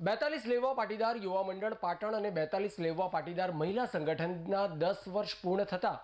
બેતાલીસ લેવા પાટીદાર યુવા મંડળ પાટણ અને બેતાલીસ લેવા પાટીદાર મહિલા સંગઠનના દસ વર્ષ પૂર્ણ થતા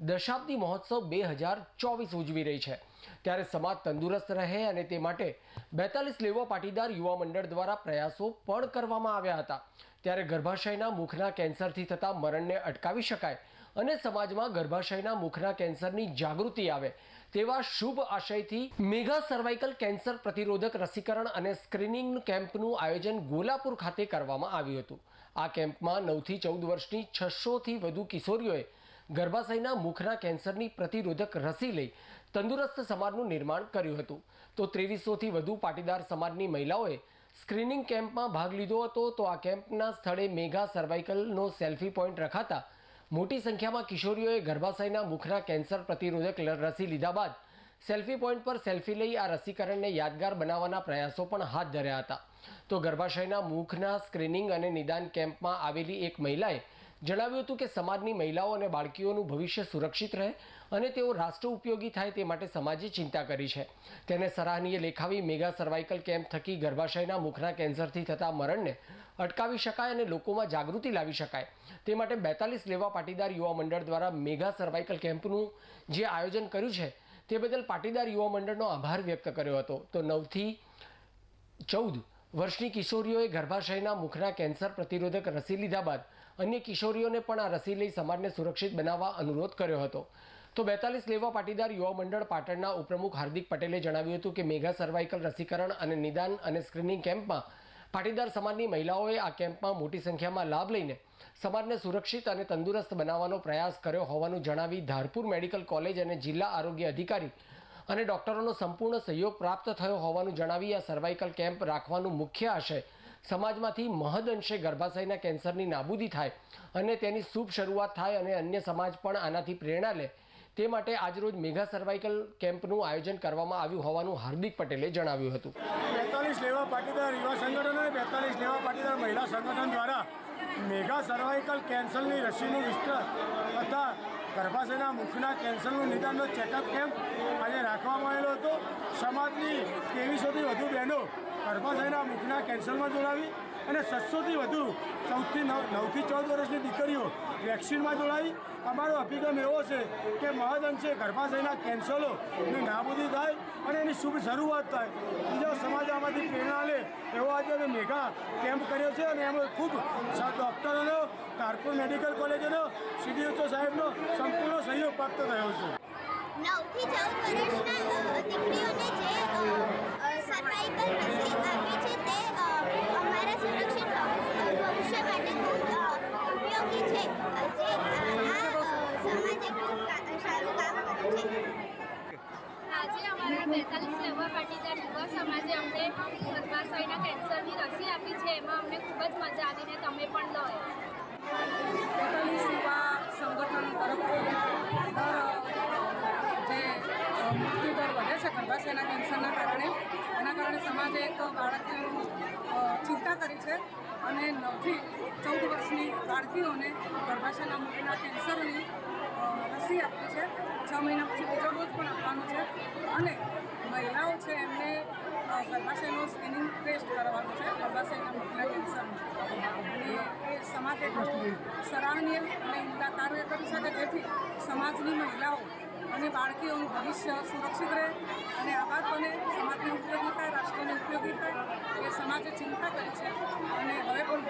દશાબ્દી મહોત્સવ બે હજાર ચોવીસ ઉજવી રહી છે. ત્યારે સમાજ તંદુરસ્ત રહે અને તે માટે બેતાલીસ લેવા પાટીદાર યુવા મંડળ દ્વારા પ્રયાસો પણ કરવામાં આવ્યા હતા. ત્યારે ગર્ભાશયના મુખના કેન્સરથી થતા મરણને અટકાવી શકાય અને સમાજમાં ગર્ભાશયના મુખના કેન્સરની જાગૃતિ આવે તેવા શુભ આશયથી મેગા સર્વાઇકલ કેન્સર પ્રતિરોધક રસીકરણ અને સ્ક્રીનિંગ કેમ્પનું આયોજન ગોલાપુર ખાતે કરવામાં આવ્યું હતું. આ કેમ્પમાં નવથી ચૌદ વર્ષની છસોથી વધુ કિશોરીઓએ ગર્ભાશયના મુખના કેન્સરની પ્રતિરોધક રસી લઈ તંદુરસ્ત સમાજનું નિર્માણ કર્યું હતું. તો ત્રેવીસોથી વધુ પાટીદાર સમાજની મહિલાઓએ સ્ક્રીનિંગ કેમ્પમાં ભાગ લીધો હતો. તો આ કેમ્પના સ્થળે મેગા સર્વાઇકલનો સેલ્ફી પોઈન્ટ રખાતા મોટી સંખ્યામાં કિશોરીઓએ ગર્ભાશયના મુખના કેન્સર પ્રતિરોધક રસી લીધા બાદ સેલ્ફી પોઈન્ટ પર સેલ્ફી લઈ આ રસીકરણને યાદગાર બનાવવાના પ્રયાસો પણ હાથ ધર્યા હતા. તો ગર્ભાશયના મુખના સ્ક્રીનિંગ અને નિદાન કેમ્પમાં આવેલી એક મહિલાએ જણાવ્યું હતું કે સમાજની મહિલાઓ અને બાળકીઓનું ભવિષ્ય સુરક્ષિત રહે અને તેઓ રાષ્ટ્ર ઉપયોગી થાય તે માટે સમાજે ચિંતા કરી છે. તેને સરાહનીય લેખાવી મેગા સર્વાઇકલ કેમ્પ થકી ગર્ભાશયના મુખના કેન્સરથી થતા મરણને અટકાવી શકાય અને લોકોમાં જાગૃતિ લાવી શકાય. તે માટે બેતાલીસ લેવા પાટીદાર યુવા મંડળ દ્વારા મેગા સર્વાઇકલ કેમ્પનું જે આયોજન કર્યું છે તે બદલ પાટીદાર યુવા મંડળનો આભાર વ્યક્ત કર્યો હતો. તો નવથી ચૌદ વર્ષની કિશોરીઓએ ગર્ભાશયના મુખના કેન્સર પ્રતિરોધક રસી લીધા બાદ અન્ય કિશોરીઓને પણ આ રસી લઈ સમાજને સુરક્ષિત બનાવવા અનુરોધ કર્યો હતો. તો બેતાલીસ લેવા પાટીદાર યુવા મંડળ પાટણના ઉપપ્રમુખ હાર્દિક પટેલે જણાવ્યું હતું કે મેઘા સર્વાઇકલ રસીકરણ અને નિદાન અને સ્ક્રીનિંગ કેમ્પમાં પાટીદાર સમાજની મહિલાઓએ આ કેમ્પમાં મોટી સંખ્યામાં લાભ લઈને સમાજને સુરક્ષિત અને તંદુરસ્ત બનાવવાનો પ્રયાસ કર્યો હોવાનું જણાવી ધારપુર મેડિકલ કોલેજ અને જિલ્લા આરોગ્ય અધિકારી અને ડોક્ટરોનો સંપૂર્ણ સહયોગ પ્રાપ્ત થયો હોવાનું જણાવી આ સર્વાઇકલ કેમ્પ રાખવાનું મુખ્ય આશય સમાજમાંથી મહદઅંશે ગર્ભાશયના કેન્સરની નાબૂદી થાય અને તેની શુભ શરૂઆત થાય અને અન્ય સમાજ પણ આનાથી પ્રેરણા લે. તે માટે આજરોજ મેગા સર્વાઇકલ કેમ્પનું આયોજન કરવામાં આવ્યું હોવાનું હાર્દિક પટેલે જણાવ્યું હતું. બેતાલીસ લેવા પાટીદાર યુવા સંગઠન અને બેતાલીસ લેવા પાટીદાર મહિલા સંગઠન દ્વારા મેગા સર્વાઇકલ કેન્સરની રસીનું વિસ્તરણ તથા ગર્ભાશયના મુખના કેન્સરનું નિદાનનો ચેકઅપ કેમ્પ આજે રાખવામાં આવેલો હતો. સમાજની ત્રેવીસોથી વધુ બહેનો ગર્ભાશયના મુખના કેન્સરમાં જોડાવી અને સત્સોથી વધુ, સૌથી નવ, નવથી ચૌદ વર્ષની દીકરીઓ વેક્સિનમાં જોડાવી. અમારો અભિગમ એવો છે કે મહદઅંશે ગર્ભાશયના કેન્સરોની નાબૂદી થાય અને એની શુભ શરૂઆત થાય. બીજા સમાજ આમાંથી પ્રેરણા લે એવો આજે અમે મેગા કેમ્પ કર્યો છે અને એમાં ખૂબ ડૉક્ટરોનો, તારપુર મેડિકલ કોલેજનો, સીડીએચઓ સાહેબનો સંપૂર્ણ સહયોગ પ્રાપ્ત થયો છે. નવથી ચૌદ વર્ષના દીકરીઓને જે સર્વાઇકલ રસી આપે છે. તે અમારા સુરક્ષિત ભવિષ્ય માટે ખૂબ ઉપયોગી છે. જે આ સમાજે ખૂબ સારું કામ કર્યું છે. આજે અમારા બેતાલીસ લેવા પાટીદાર યુવા સમાજે અમને ગર્ભાશયના કેન્સરની રસી આપી છે. એમાં અમને ખૂબ જ મજા આવીને તમે પણ લો બેતાલીસ યુવા સંગઠન તરફથી જે મૃત્યુદર વધે છે ગર્ભાશયના કેન્સરના કારણે એના કારણે સમાજે એક બાળકની ચિંતા કરી છે અને નવથી ચૌદ વર્ષની બાળકીઓને ગર્ભાશયના મૂળના કેન્સરની રસી આપી છે. છ મહિના પછી બીજો ડોઝ પણ આપવાનો છે અને મહિલાઓ છે એમને ગર્ભાશયનો સ્ક્રીનિંગ ટેસ્ટ કરવાનો છે, ગર્ભાશયના મુખ્ય કેન્સરનું. અને એ સમાજે સરાહનીય અને ઉમદા કાર્ય કરી શકે જેથી સમાજની મહિલાઓ અને બાળકીઓનું ભવિષ્ય સુરક્ષિત રહે અને આબાદ બને. સમાજને ઉપયોગી થાય, રાષ્ટ્રને ઉપયોગી થાય, એ સમાજે ચિંતા કરી છે. અને હવે પણ